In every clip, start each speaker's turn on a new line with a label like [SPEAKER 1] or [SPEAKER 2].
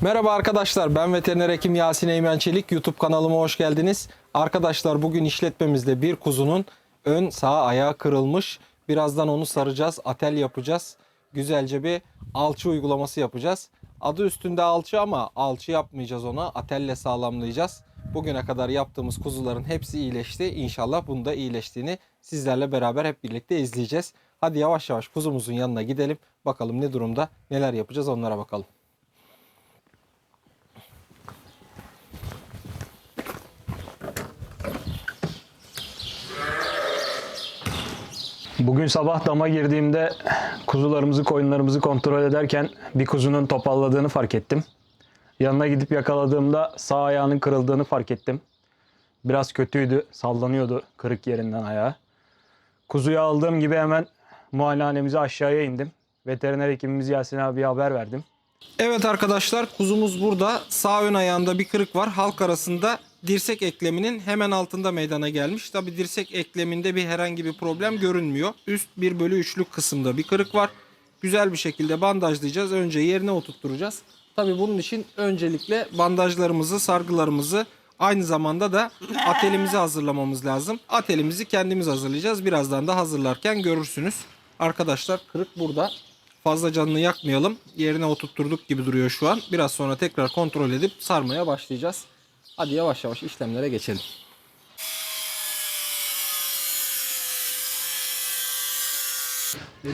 [SPEAKER 1] Merhaba arkadaşlar ben veteriner hekim Yasin Eymen Çelik YouTube kanalıma hoş geldiniz. Arkadaşlar bugün işletmemizde bir kuzunun ön sağ ayağı kırılmış. Birazdan onu saracağız, atel yapacağız. Güzelce bir alçı uygulaması yapacağız. Adı üstünde alçı ama alçı yapmayacağız ona. Atelle sağlamlayacağız. Bugüne kadar yaptığımız kuzuların hepsi iyileşti. İnşallah bunda iyileştiğini sizlerle beraber hep birlikte izleyeceğiz. Hadi yavaş yavaş kuzumuzun yanına gidelim. Bakalım ne durumda, neler yapacağız onlara bakalım.
[SPEAKER 2] Bugün sabah dama girdiğimde kuzularımızı, koyunlarımızı kontrol ederken bir kuzunun topalladığını fark ettim. Yanına gidip yakaladığımda sağ ayağının kırıldığını fark ettim. Biraz kötüydü, sallanıyordu kırık yerinden ayağı. Kuzuyu aldığım gibi hemen muayenehanemize aşağıya indim. Veteriner hekimimiz Yasin abiye haber verdim.
[SPEAKER 1] Evet arkadaşlar kuzumuz burada. Sağ ön ayağında bir kırık var. Halk arasında dirsek ekleminin hemen altında meydana gelmiş. Tabi dirsek ekleminde bir herhangi bir problem görünmüyor. Üst 1 bölü 3'lük kısımda bir kırık var. Güzel bir şekilde bandajlayacağız. Önce yerine oturtturacağız. Tabi bunun için öncelikle bandajlarımızı, sargılarımızı aynı zamanda da atelimizi hazırlamamız lazım. Atelimizi kendimiz hazırlayacağız. Birazdan da hazırlarken görürsünüz. Arkadaşlar kırık burada. Fazla canını yakmayalım. Yerine oturtturduk gibi duruyor şu an. Biraz sonra tekrar kontrol edip sarmaya başlayacağız. Hadi yavaş yavaş işlemlere geçelim.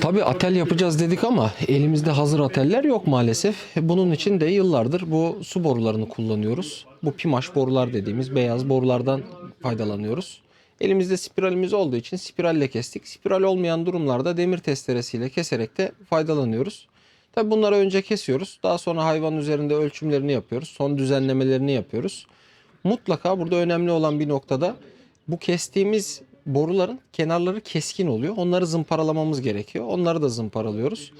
[SPEAKER 1] Tabii atel yapacağız dedik ama elimizde hazır ateller yok maalesef. Bunun için de yıllardır bu su borularını kullanıyoruz. Bu pimaş borular dediğimiz beyaz borulardan faydalanıyoruz. Elimizde spiralimiz olduğu için spiralle kestik. Spiral olmayan durumlarda demir testeresiyle keserek de faydalanıyoruz. Tabii bunları önce kesiyoruz. Daha sonra hayvanın üzerinde ölçümlerini yapıyoruz. Son düzenlemelerini yapıyoruz. Mutlaka burada önemli olan bir noktada bu kestiğimiz boruların kenarları keskin oluyor. Onları zımparalamamız gerekiyor. Onları da zımparalıyoruz.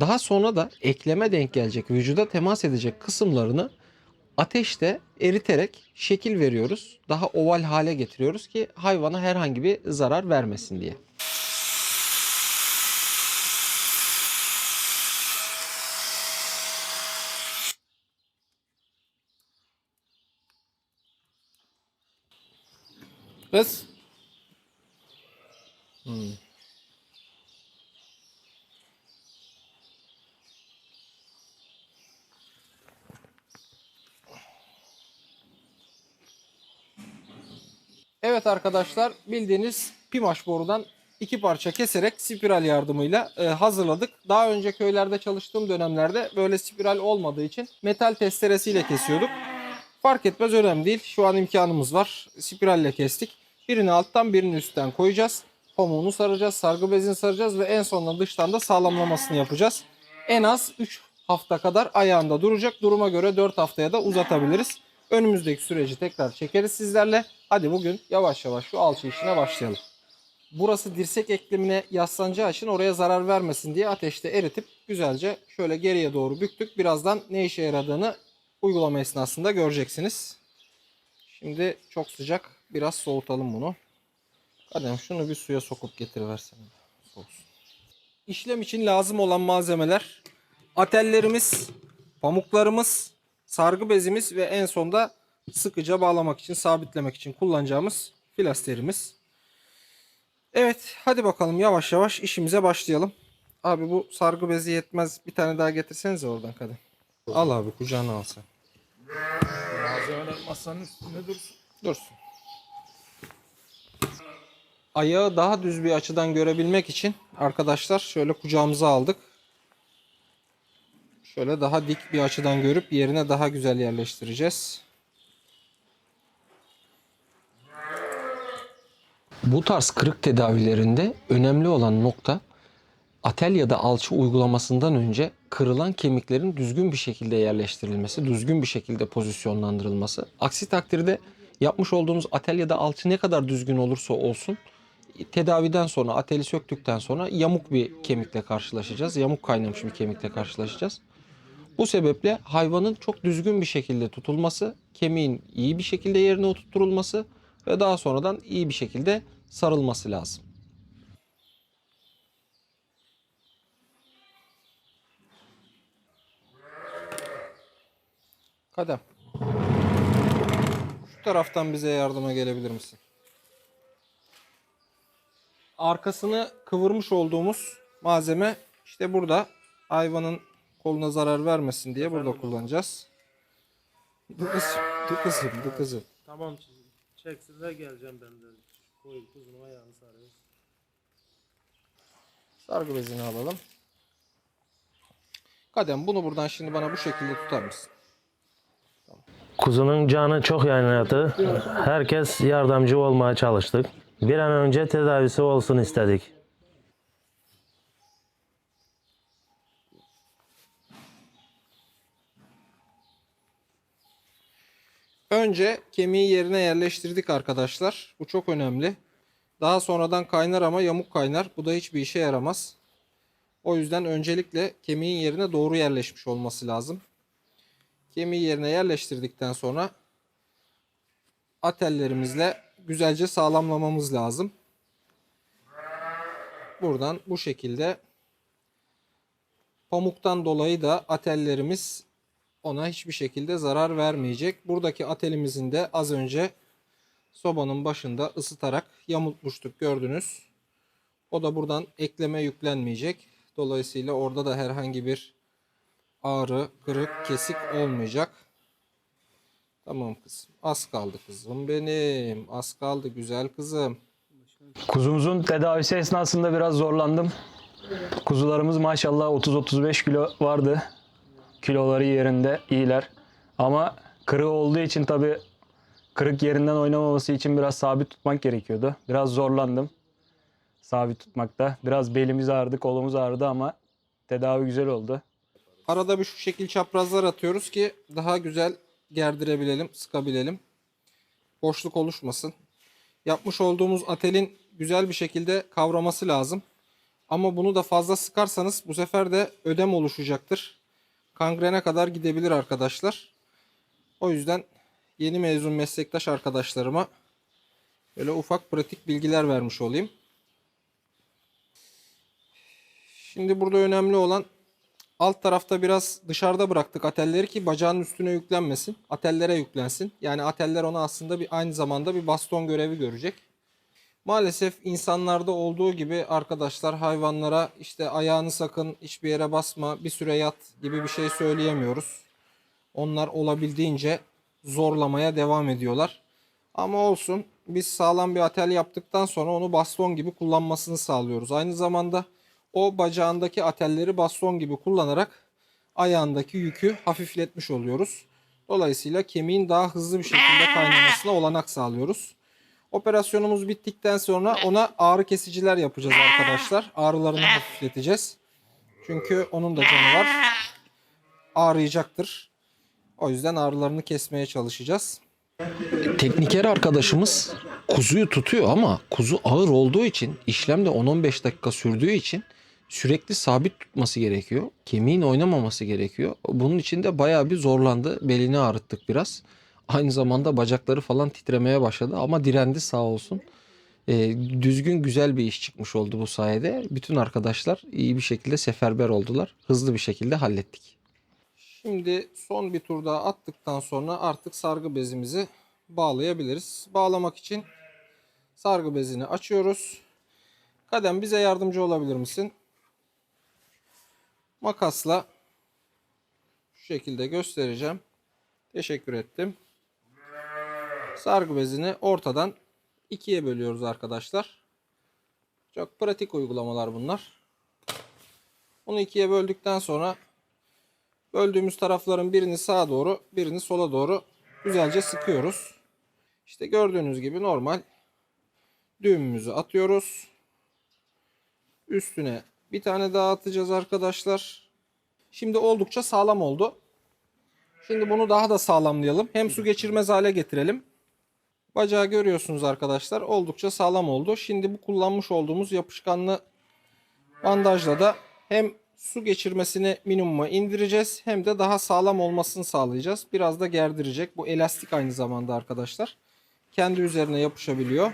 [SPEAKER 1] Daha sonra da ekleme denk gelecek, vücuda temas edecek kısımlarını ateşte eriterek şekil veriyoruz. Daha oval hale getiriyoruz ki hayvana herhangi bir zarar vermesin diye. Kız. Hmm. Evet arkadaşlar bildiğiniz pimaş borudan iki parça keserek spiral yardımıyla e, hazırladık. Daha önce köylerde çalıştığım dönemlerde böyle spiral olmadığı için metal testeresiyle kesiyorduk. Fark etmez önemli değil. Şu an imkanımız var. Spiralle kestik. Birini alttan birini üstten koyacağız. Pamuğunu saracağız, sargı bezini saracağız ve en sonunda dıştan da sağlamlamasını yapacağız. En az 3 hafta kadar ayağında duracak. Duruma göre 4 haftaya da uzatabiliriz. Önümüzdeki süreci tekrar çekeriz sizlerle. Hadi bugün yavaş yavaş şu alçı işine başlayalım. Burası dirsek eklemine yaslanacağı için oraya zarar vermesin diye ateşte eritip güzelce şöyle geriye doğru büktük. Birazdan ne işe yaradığını uygulama esnasında göreceksiniz. Şimdi çok sıcak. Biraz soğutalım bunu. Kadem şunu bir suya sokup getiriversene. Soğusun. İşlem için lazım olan malzemeler atellerimiz, pamuklarımız, sargı bezimiz ve en sonda sıkıca bağlamak için, sabitlemek için kullanacağımız filasterimiz. Evet, hadi bakalım yavaş yavaş işimize başlayalım. Abi bu sargı bezi yetmez. Bir tane daha getirsenize oradan kadın. Al abi kucağına al sen.
[SPEAKER 3] Malzemeler masanın üstünde dursun.
[SPEAKER 1] Dursun. Ayağı daha düz bir açıdan görebilmek için arkadaşlar şöyle kucağımıza aldık. Şöyle daha dik bir açıdan görüp yerine daha güzel yerleştireceğiz. Bu tarz kırık tedavilerinde önemli olan nokta atel ya da alçı uygulamasından önce kırılan kemiklerin düzgün bir şekilde yerleştirilmesi, düzgün bir şekilde pozisyonlandırılması. Aksi takdirde yapmış olduğumuz atel ya da alçı ne kadar düzgün olursa olsun tedaviden sonra ateli söktükten sonra yamuk bir kemikle karşılaşacağız. Yamuk kaynamış bir kemikle karşılaşacağız. Bu sebeple hayvanın çok düzgün bir şekilde tutulması, kemiğin iyi bir şekilde yerine oturtulması ve daha sonradan iyi bir şekilde sarılması lazım. Kadem. Şu taraftan bize yardıma gelebilir misin? Arkasını kıvırmış olduğumuz malzeme işte burada hayvanın koluna zarar vermesin diye burada kullanacağız. Dur kızım, dur kızım, dur kızım.
[SPEAKER 4] Tamam çizim. Çeksinler geleceğim ben de. Koy kuzun ayağını sarıyoruz.
[SPEAKER 1] Sargı bezini alalım. Kadem bunu buradan şimdi bana bu şekilde tutar mısın?
[SPEAKER 4] Kuzunun canı çok yaynadı. Herkes yardımcı olmaya çalıştık. Bir an önce tedavisi olsun istedik.
[SPEAKER 1] Önce kemiği yerine yerleştirdik arkadaşlar. Bu çok önemli. Daha sonradan kaynar ama yamuk kaynar. Bu da hiçbir işe yaramaz. O yüzden öncelikle kemiğin yerine doğru yerleşmiş olması lazım. Kemiği yerine yerleştirdikten sonra atellerimizle güzelce sağlamlamamız lazım. Buradan bu şekilde pamuktan dolayı da atellerimiz ona hiçbir şekilde zarar vermeyecek. Buradaki atelimizin de az önce sobanın başında ısıtarak yamultmuştuk gördünüz. O da buradan ekleme yüklenmeyecek. Dolayısıyla orada da herhangi bir ağrı, kırık, kesik olmayacak. Tamam kızım. Az kaldı kızım benim. Az kaldı güzel kızım.
[SPEAKER 2] Kuzumuzun tedavisi esnasında biraz zorlandım. Kuzularımız maşallah 30-35 kilo vardı. Kiloları yerinde, iyiler. Ama kırığı olduğu için tabii kırık yerinden oynamaması için biraz sabit tutmak gerekiyordu. Biraz zorlandım sabit tutmakta. Biraz belimiz ağrıdı, kolumuz ağrıdı ama tedavi güzel oldu.
[SPEAKER 1] Arada bir şu şekil çaprazlar atıyoruz ki daha güzel gerdirebilelim, sıkabilelim. Boşluk oluşmasın. Yapmış olduğumuz atelin güzel bir şekilde kavraması lazım. Ama bunu da fazla sıkarsanız bu sefer de ödem oluşacaktır. Kangrene kadar gidebilir arkadaşlar. O yüzden yeni mezun meslektaş arkadaşlarıma böyle ufak pratik bilgiler vermiş olayım. Şimdi burada önemli olan alt tarafta biraz dışarıda bıraktık atelleri ki bacağın üstüne yüklenmesin. Atellere yüklensin. Yani ateller ona aslında bir aynı zamanda bir baston görevi görecek. Maalesef insanlarda olduğu gibi arkadaşlar hayvanlara işte ayağını sakın hiçbir yere basma, bir süre yat gibi bir şey söyleyemiyoruz. Onlar olabildiğince zorlamaya devam ediyorlar. Ama olsun biz sağlam bir atel yaptıktan sonra onu baston gibi kullanmasını sağlıyoruz. Aynı zamanda o bacağındaki atelleri baston gibi kullanarak ayağındaki yükü hafifletmiş oluyoruz. Dolayısıyla kemiğin daha hızlı bir şekilde kaynamasına olanak sağlıyoruz. Operasyonumuz bittikten sonra ona ağrı kesiciler yapacağız arkadaşlar. Ağrılarını hafifleteceğiz. Çünkü onun da canı var. Ağrıyacaktır. O yüzden ağrılarını kesmeye çalışacağız. Tekniker arkadaşımız kuzuyu tutuyor ama kuzu ağır olduğu için işlem de 10-15 dakika sürdüğü için sürekli sabit tutması gerekiyor. Kemiğin oynamaması gerekiyor. Bunun için de bayağı bir zorlandı. Belini ağrıttık biraz. Aynı zamanda bacakları falan titremeye başladı ama direndi sağ olsun. Ee, düzgün güzel bir iş çıkmış oldu bu sayede. Bütün arkadaşlar iyi bir şekilde seferber oldular. Hızlı bir şekilde hallettik. Şimdi son bir tur daha attıktan sonra artık sargı bezimizi bağlayabiliriz. Bağlamak için sargı bezini açıyoruz. Kadem bize yardımcı olabilir misin? Makasla şu şekilde göstereceğim. Teşekkür ettim. Sargı bezini ortadan ikiye bölüyoruz arkadaşlar. Çok pratik uygulamalar bunlar. Bunu ikiye böldükten sonra böldüğümüz tarafların birini sağa doğru, birini sola doğru güzelce sıkıyoruz. İşte gördüğünüz gibi normal düğümümüzü atıyoruz. Üstüne bir tane daha atacağız arkadaşlar. Şimdi oldukça sağlam oldu. Şimdi bunu daha da sağlamlayalım. Hem su geçirmez hale getirelim. Bacağı görüyorsunuz arkadaşlar. Oldukça sağlam oldu. Şimdi bu kullanmış olduğumuz yapışkanlı bandajla da hem su geçirmesini minimuma indireceğiz hem de daha sağlam olmasını sağlayacağız. Biraz da gerdirecek. Bu elastik aynı zamanda arkadaşlar. Kendi üzerine yapışabiliyor.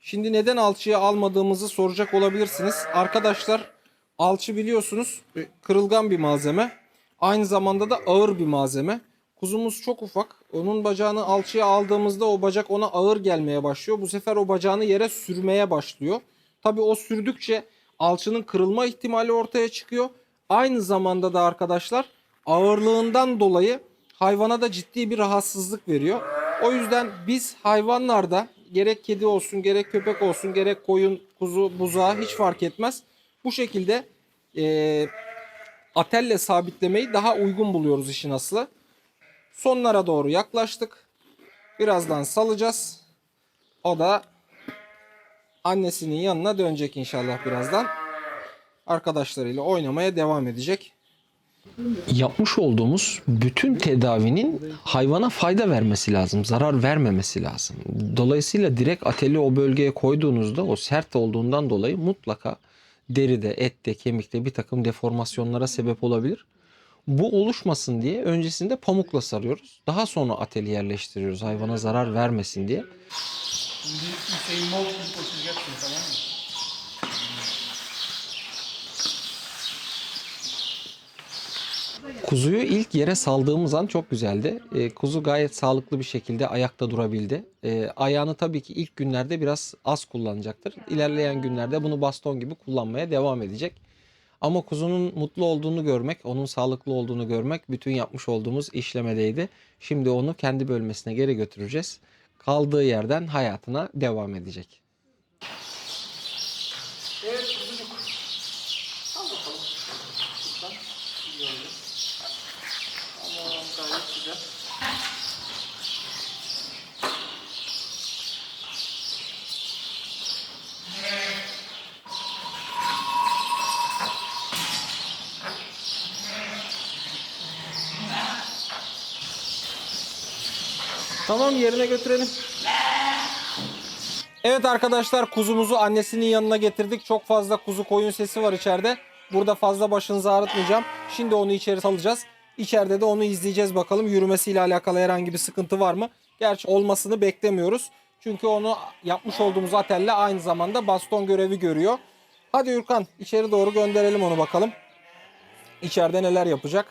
[SPEAKER 1] Şimdi neden alçıya almadığımızı soracak olabilirsiniz. Arkadaşlar alçı biliyorsunuz e, kırılgan bir malzeme. Aynı zamanda da ağır bir malzeme. kuzumuz çok ufak. Onun bacağını alçıya aldığımızda o bacak ona ağır gelmeye başlıyor. Bu sefer o bacağını yere sürmeye başlıyor. Tabii o sürdükçe alçının kırılma ihtimali ortaya çıkıyor. Aynı zamanda da arkadaşlar ağırlığından dolayı hayvana da ciddi bir rahatsızlık veriyor. O yüzden biz hayvanlarda gerek kedi olsun gerek köpek olsun gerek koyun, kuzu, buzağı hiç fark etmez. Bu şekilde eee atelle sabitlemeyi daha uygun buluyoruz işin aslı. Sonlara doğru yaklaştık. Birazdan salacağız. O da annesinin yanına dönecek inşallah birazdan. Arkadaşlarıyla oynamaya devam edecek.
[SPEAKER 5] yapmış olduğumuz bütün tedavinin hayvana fayda vermesi lazım, zarar vermemesi lazım. Dolayısıyla direkt ateli o bölgeye koyduğunuzda o sert olduğundan dolayı mutlaka deride, ette, kemikte bir takım deformasyonlara sebep olabilir. Bu oluşmasın diye öncesinde pamukla sarıyoruz. Daha sonra ateli yerleştiriyoruz hayvana zarar vermesin diye.
[SPEAKER 3] Şimdi Hüseyin koşacaksın tamam mı?
[SPEAKER 5] Kuzuyu ilk yere saldığımız an çok güzeldi. Ee, kuzu gayet sağlıklı bir şekilde ayakta durabildi. Ee, ayağını tabii ki ilk günlerde biraz az kullanacaktır. İlerleyen günlerde bunu baston gibi kullanmaya devam edecek. Ama kuzunun mutlu olduğunu görmek, onun sağlıklı olduğunu görmek bütün yapmış olduğumuz işlemedeydi. Şimdi onu kendi bölmesine geri götüreceğiz. Kaldığı yerden hayatına devam edecek.
[SPEAKER 1] Tamam yerine götürelim. Evet arkadaşlar kuzumuzu annesinin yanına getirdik. Çok fazla kuzu koyun sesi var içeride. Burada fazla başınızı ağrıtmayacağım. Şimdi onu içeri salacağız. İçeride de onu izleyeceğiz bakalım. Yürümesiyle alakalı herhangi bir sıkıntı var mı? Gerçi olmasını beklemiyoruz. Çünkü onu yapmış olduğumuz atelle aynı zamanda baston görevi görüyor. Hadi Ürkan içeri doğru gönderelim onu bakalım. İçeride neler yapacak?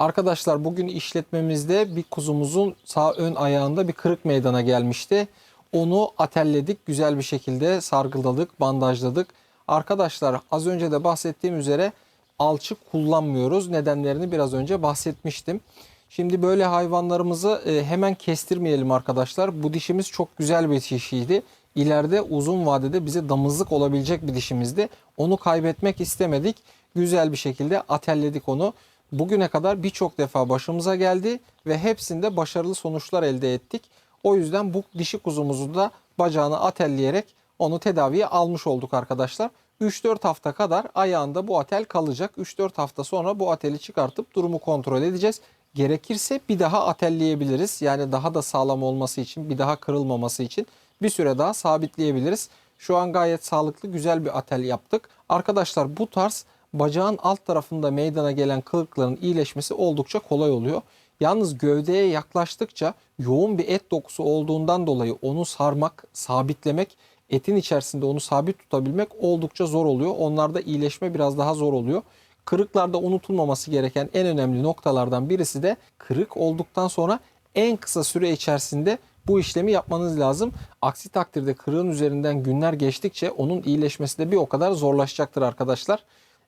[SPEAKER 1] Arkadaşlar bugün işletmemizde bir kuzumuzun sağ ön ayağında bir kırık meydana gelmişti. Onu atelledik, güzel bir şekilde sargıladık, bandajladık. Arkadaşlar az önce de bahsettiğim üzere alçı kullanmıyoruz. Nedenlerini biraz önce bahsetmiştim. Şimdi böyle hayvanlarımızı e, hemen kestirmeyelim arkadaşlar. Bu dişimiz çok güzel bir dişiydi. İleride uzun vadede bize damızlık olabilecek bir dişimizdi. Onu kaybetmek istemedik. Güzel bir şekilde atelledik onu. Bugüne kadar birçok defa başımıza geldi ve hepsinde başarılı sonuçlar elde ettik. O yüzden bu dişi kuzumuzu da bacağını atelleyerek onu tedaviye almış olduk arkadaşlar. 3-4 hafta kadar ayağında bu atel kalacak. 3-4 hafta sonra bu ateli çıkartıp durumu kontrol edeceğiz. Gerekirse bir daha atelleyebiliriz. Yani daha da sağlam olması için, bir daha kırılmaması için bir süre daha sabitleyebiliriz. Şu an gayet sağlıklı, güzel bir atel yaptık. Arkadaşlar bu tarz bacağın alt tarafında meydana gelen kırıkların iyileşmesi oldukça kolay oluyor. Yalnız gövdeye yaklaştıkça yoğun bir et dokusu olduğundan dolayı onu sarmak, sabitlemek, etin içerisinde onu sabit tutabilmek oldukça zor oluyor. Onlarda iyileşme biraz daha zor oluyor. Kırıklarda unutulmaması gereken en önemli noktalardan birisi de kırık olduktan sonra en kısa süre içerisinde bu işlemi yapmanız lazım. Aksi takdirde kırığın üzerinden günler geçtikçe onun iyileşmesi de bir o kadar zorlaşacaktır arkadaşlar.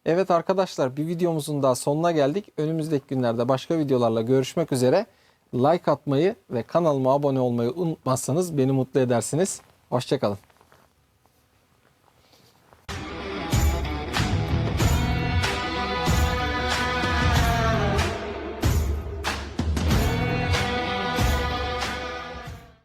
[SPEAKER 1] Evet arkadaşlar bir videomuzun daha sonuna geldik. Önümüzdeki günlerde başka videolarla görüşmek üzere. Like atmayı ve kanalıma abone olmayı unutmazsanız beni mutlu edersiniz. Hoşçakalın.